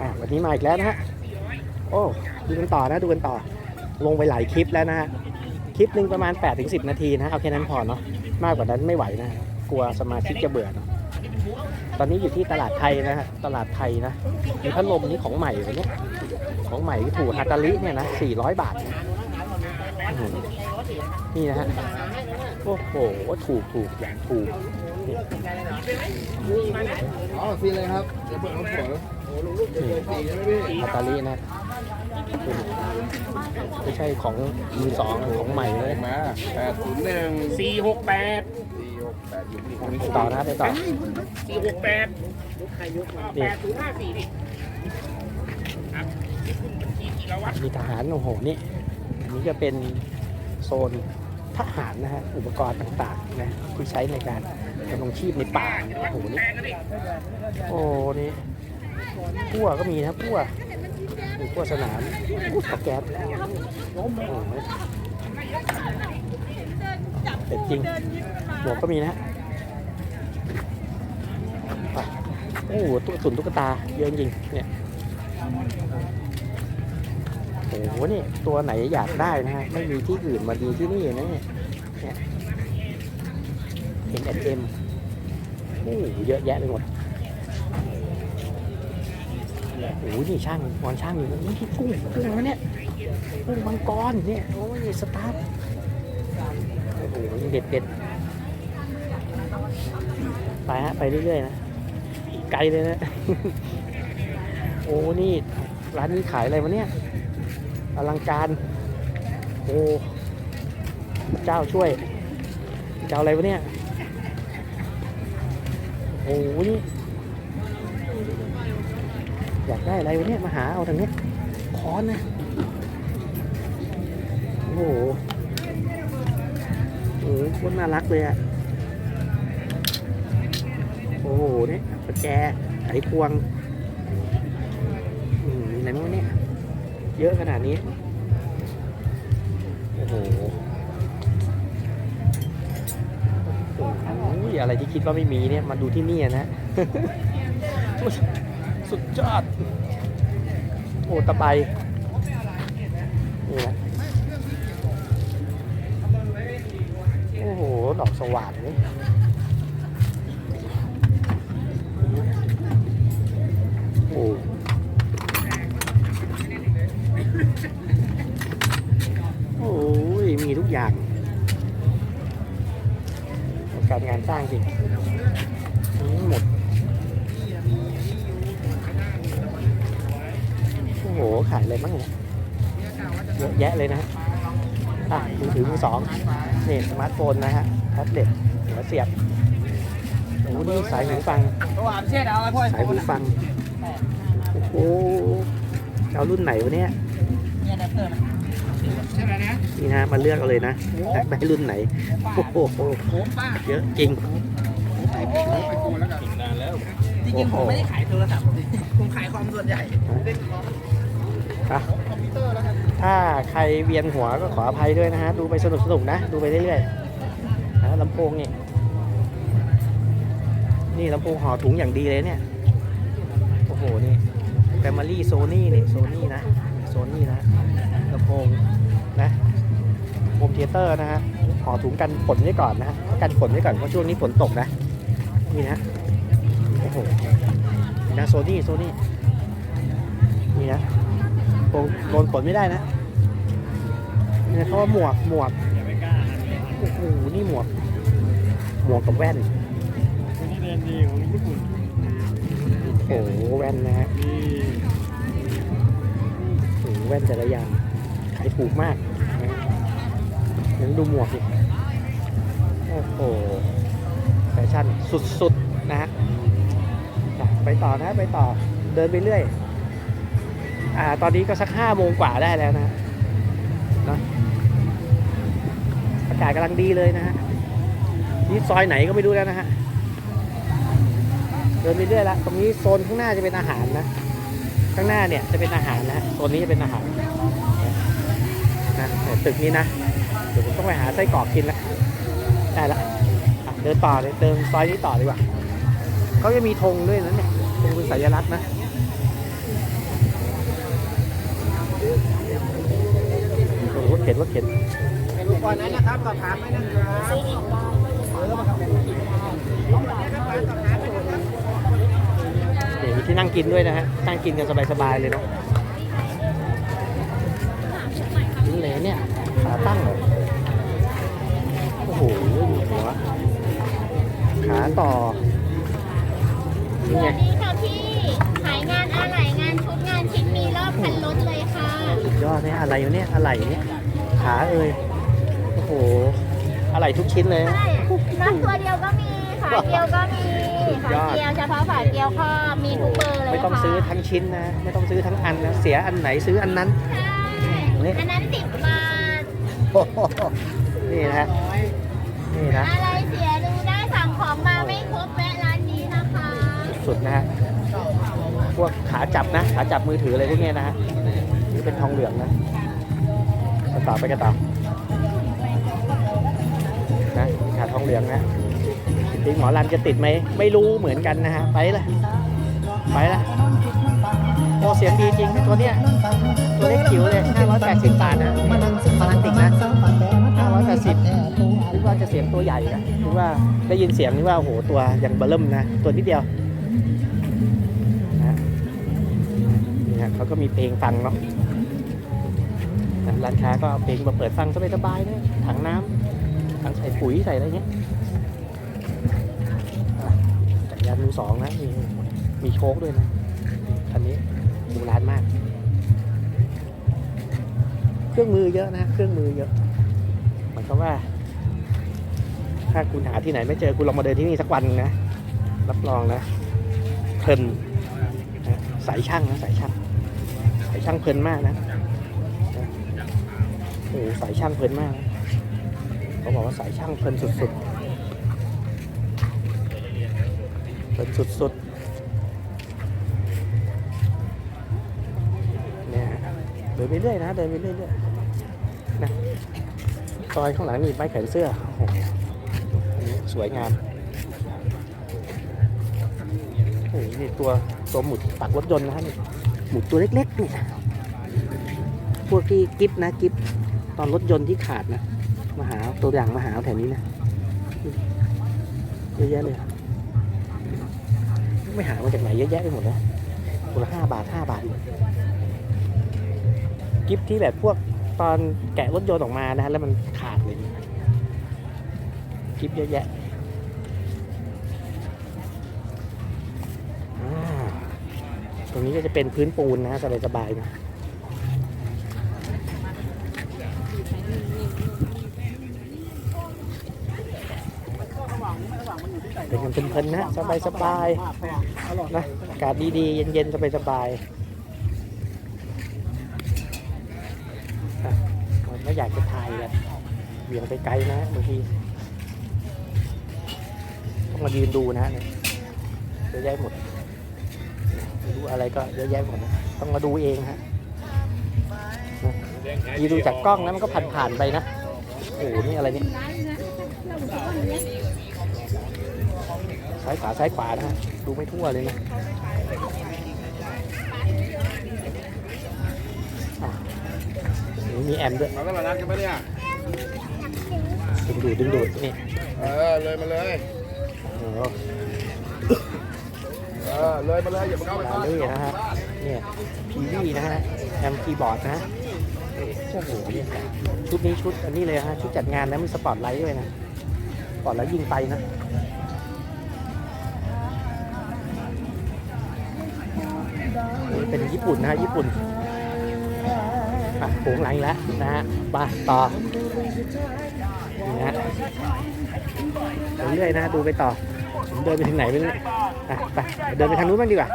อะวันนี้มาอีกแล้วนะฮะ โอ้ดูกันต่อนะดูกันต่อ ลงไปหลายคลิปแล้วนะฮะ คลิปหนึ่งประมาณ8-10นาทีนะ เอาแค่นั้นพอเนาะ มากกว่านั้นไม่ไหวนะ กลัวสมาชิกจะเบื่อเนาะ ตอนนี้อยู่ที่ตลาดไทยนะฮะ ตลาดไทยนะ มีพัดลมนี่ของใหม่เลยเนี่ย ของใหม่ที่ถูกฮาตาลิเนี่ยนะ400 บาท นี่นะฮะ โอ้โห ถูกถูกอย่างถูกอ๋อซีเลยครับ เดี๋ยวเปิดน้ำฝนโอ้ลุงลูกเจอสีใช่ไหมพี่ฮาตาลินะไม่ใช่ของมือสองของใหม่เลยมาแปดศูนย์หนึ่งสี่หกแปดสี่หกแปดอยู่ที่ไปต่อนะไปต่อสี่หกแปดแปดศูนย์ห้าสี่นี่ครับที่คุณบัญชีกิรวัตรมีทหารโอ้โหนี่อันนี้จะเป็นโซนทหารนะฮะอุปกรณ์ต่างๆนะที่ใช้ในการดำรงชีพในป่าโอ้โหนี่โอ้นี่ พั่วก็มีนะพั่วมีพั่วสนามอู้กับแก๊สโอ้โหเป็ดจริงหมวกก็มีนะโอ้โหตัวสุนตุ๊กตาเยอะจริงเนี่ยโอ้โหนี่ตัวไหนอยากได้นะฮะไม่มีที่อื่นมาดีที่นี่นะเนี่ยเนี่ยเอ็นเอ็มโอ้โหเยอะแยะไปหมด โอ้โหนี่ช่างวอนช่างอยู่นี่ที่กุ้งกุ้งนะเนี่ยกุ้งมังกรเนี่ยโอ้ยสตาร์ฟโอ้โหเด็ดเด็ดไปฮะไปเรื่อยๆนะไกลเลยนะ โอ้นี่ร้านนี้ขายอะไรวะเนี่ยอลังการ โอ้เจ้าช่วย เจ้าอะไรวะเนี่ย โอ้โหนี่ อยากได้อะไรวะเนี่ยมาหาเอาทางนี้ค้อนนะ โอ้โหโอ้โหคตรน่ารักเลยอะโอ้โหเนี่ยประแจไขควงอืมมีอะไรบ้างวะเนี่ย เยอะขนาดนี้โอ้โหโอ้โหอะไรที่คิดว่าไม่มีเนี่ย มาดูที่นี่อะนะ สุดยอด โอ้ตะไบนี่นะโอ้โหดอกสว่านนี่โอ้โอ้ยมีทุกอย่าง การงานสร้างจริงทั้งหมด อ้โหขายอะไรบ้างเนี่ยเยอะแยะเลยนะฮะอะมือถือมือสองนี่สมาร์ทโฟนนะฮะแท็บเล็ตหัวเสียบโอ้โหนี่สายหูฟังระหว่างเช็ดเอาไอ้พ่อสายหูฟังโอ้โหเอารุ่นไหนวะเนี่ยเนี่ยแดปเตอร์ใช่ไหมนะนี่นะมาเลือกเอาเลยนะอยากได้รุ่นไหนโอ้โหผมป้าเยอะจริงไปปิดแล้วไปโกนแล้วกันจริงๆผมไม่ได้ขายโทรศัพท์ผมขายความส่วนใหญ่เล่ นคอมอะถ้าใครเวียนหัวก็ขออภัยด้วยนะฮะ ดูไปสนุกสนุกนะ ดูไปเรื่อยๆนะลำโพงนี่ นี่ลำโพงห่อถุงอย่างดีเลยเนี่ย โอ้โห นี่แฟมิลี่โซนี่นี่โซนี่นะ โซนี่นะลำโพงนะโฮมเทเตอร์นะฮะ ห่อถุงกันฝนไว้ก่อนนะกันฝนไว้ก่อน เพราะช่วงนี้ฝนตกนะ นี่นะ โอ้โหนะโซนี่โซนี่นี่นะ โดนโดนฝนไม่ได้นะเนี่ยเขาว่าหมวกหมวกโอ้โหนี่หมวก หมวกกับแว่นนี่เรียนดีของญี่ปุ่นโอ้โหแว่นนะฮะโอ้โหแว่นแต่ละอย่างขายถูกมากนะงั้นดูหมวกดิโอ้โหแฟชั่นสุดๆนะฮะไปต่อนะไปต่อเดินไปเรื่อย อ่าตอนนี้ก็สักห้าโมงกว่าได้แล้วนะเนะอากาศกำลังดีเลยนะฮะนี่ซอยไหนก็ไม่รู้แล้วนะฮะเดินไปเรื่อยละตรงนี้โซนข้างหน้าจะเป็นอาหารนะข้างหน้าเนี่ยจะเป็นอาหารนะโซนนี้จะเป็นอาหารนะนะตึกนี้นะเดี๋ยวผมต้องไปหาไส้กรอกกินละได้ละเดินต่อเลยเดินซอยนี้ต่อดีกว่าเขาจะมีธงด้วยนะเนี่ยธงเป็นสัญลักษณ์นะ ข็นรถเข็นไปดูก่อนนั้นนะครับสอบถามไหมนะครับเดี๋ยวมีที่นั่งกินด้วยนะฮะนั่งกินกันสบายๆเลยเนาะ โอ้โห อะไรทุกชิ้นเลย ใช่รถตัวเดียวก็มี ฝาเดียวก็มี สุดยฝาอด เดียวเฉพาะฝาเดียวก็มีทุกเบอร์เลยค่ะไม่ต้องซื้อทั้งชิ้นนะ ไม่ต้องซื้อทั้งอันนะ เสียอันไหนซื้ออันนั้น ใช่อันนั้นสิบบาทนี่นะฮะนี่นะ อะไรเสียดูได้สั่งของมาไม่ครบแวะร้านนี้นะคะ สุดนะฮะ พวกขาจับนะ ขาจับมือถืออะไรพวกเนี้ยนะฮะ นี่เป็นทองเหลืองนะก ระต่อไปกระต่อนะขาทองเหลืองนะติ๊กหมอรันจะติดไหมไม่รู้เหมือนกันนะฮะไปละไปละโอ้เสียงดีจริงตัวเนี้ยตัวเล็กจิ๋วเลย580บาทนะพลังติกนะ580นึกว่าจะเสียงตัวใหญ่นะนึกว่าได้ยินเสียงนึกว่าโอ้โหตัวอยังเบลเริ่มนะตัวนิดเดียวนะเขาก็มีเพลงฟังเนาะ นะร้านค้าก็เอาเพลงมาเปิดฟังสบายๆนะถังน้ำถังใส่ปุ๋ยใส่อะไรเงี้ยจักรยานมือสองนะมีมีโชคด้วยนะคันนี้โบราณมาก เครื่องมือเยอะนะเครื่องมือเยอะหมายความว่า ถ้าคุณหาที่ไหนไม่เจอคุณลองมาเดินที่นี่สักวันนะรับรองนะเพลินนะสายช่างนะสายช่างสายช่างเพลินมากนะ โอ้โหสายช่างเพลินมาก เขาบอกว่าสายช่างเพลินสุดๆ เพลินสุดๆ เนี่ยเดินไปเรื่อยนะ เดินไปเรื่อยๆ นะซอยข้างหลังมีไม้แขวนเสื้อ โอ้โหสวยงาม โอ้โหนี่ตัวตัวหมุดปักรถยนต์นะฮะนี่หมุดตัวเล็กๆนี่พวกที่กิฟนะกิฟ ตอนรถยนต์ที่ขาดนะมาหาตัวอย่างมาหาแถวนี้นะเยอะแยะเลยไม่หามาจากไหนเยอะแยะไปหมดเลยตัวละห้าบาทห้าบาทกิฟที่แบบพวกตอนแกะรถยนต์ออกมานะแล้วมันขาดเลยคลิปเยอะแยะตรงนี้ก็จะเป็นพื้นปูนนะสบายๆนะ เป็นกันเพลินๆนะสบายๆนะอากาศดีๆ เย็นๆสบายๆอะมันไม่อยากจะถ่ายแบบเบี่ยงไปไกลนะบางทีต้องมายืนดูนะเนี่ยเยอะแยะหมดไม่รู้อะไรก็เยอะแยะหมดนะต้องมาดูเองฮะยืนดูจากกล้องนะมันก็ผ่านๆไปนะโอ้โหนี่อะไรเนี่ย ซ้ายขวาซ้ายขวานะฮะดูไม่ทั่วเลยนะอะนี่มีแอมด้วยมาตลาดนัดกันปะเนี่ยดึงดูดดึงดูดนี่เออเลยมาเลยโอ้โหเออเลยมาเลยอย่ามาเข้าไปลาบ้านลี่นะฮะเนี่ยพีวีนะฮะแอมคีย์บอร์ดนะโอ้โหเนี่ยชุดนี้ชุดอันนี้เลยฮะชุดจัดงานนะมีสปอตไลท์ด้วยนะสปอตไลท์ยิงไปนะ เป็นญี่ปุ่นนะฮะญี่ปุ่นอะโขงหลังแล้วนะฮะไปต่อนี่นะฮะเรื่อยนะฮะดูไปต่อผมเดินไปถึงไหนไม่รู้อะไปเดินไปทางนู้นบ้างดีกว่า